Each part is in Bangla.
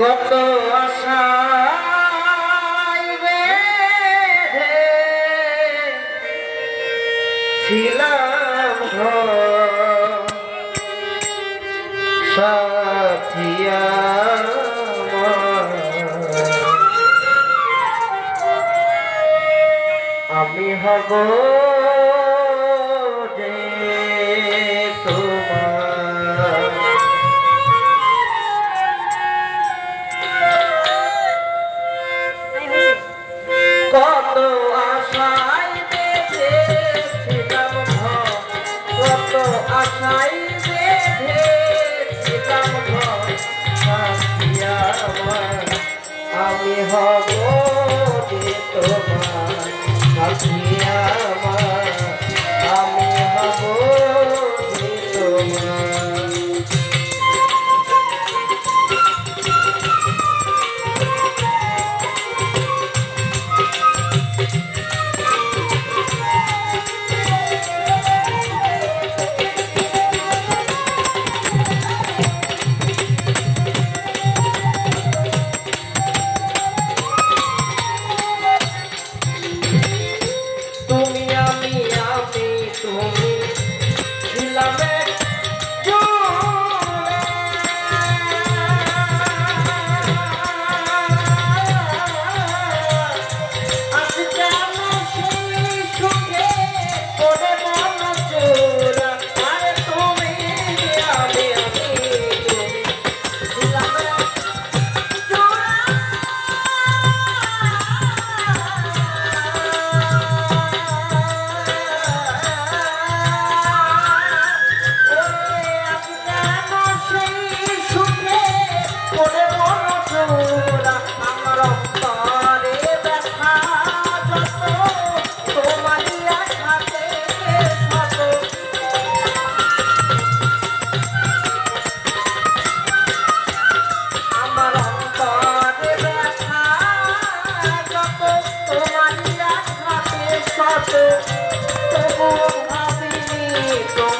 কত আশাইবে ছিলাম সাথিয়া আমি হব ভগবতী তোমার সাথে তবু ভাবিনি তোমার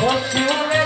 বসিউরে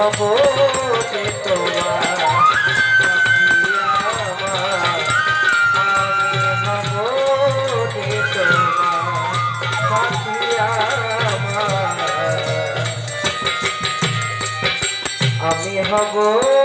হব যে তোমার আমি হব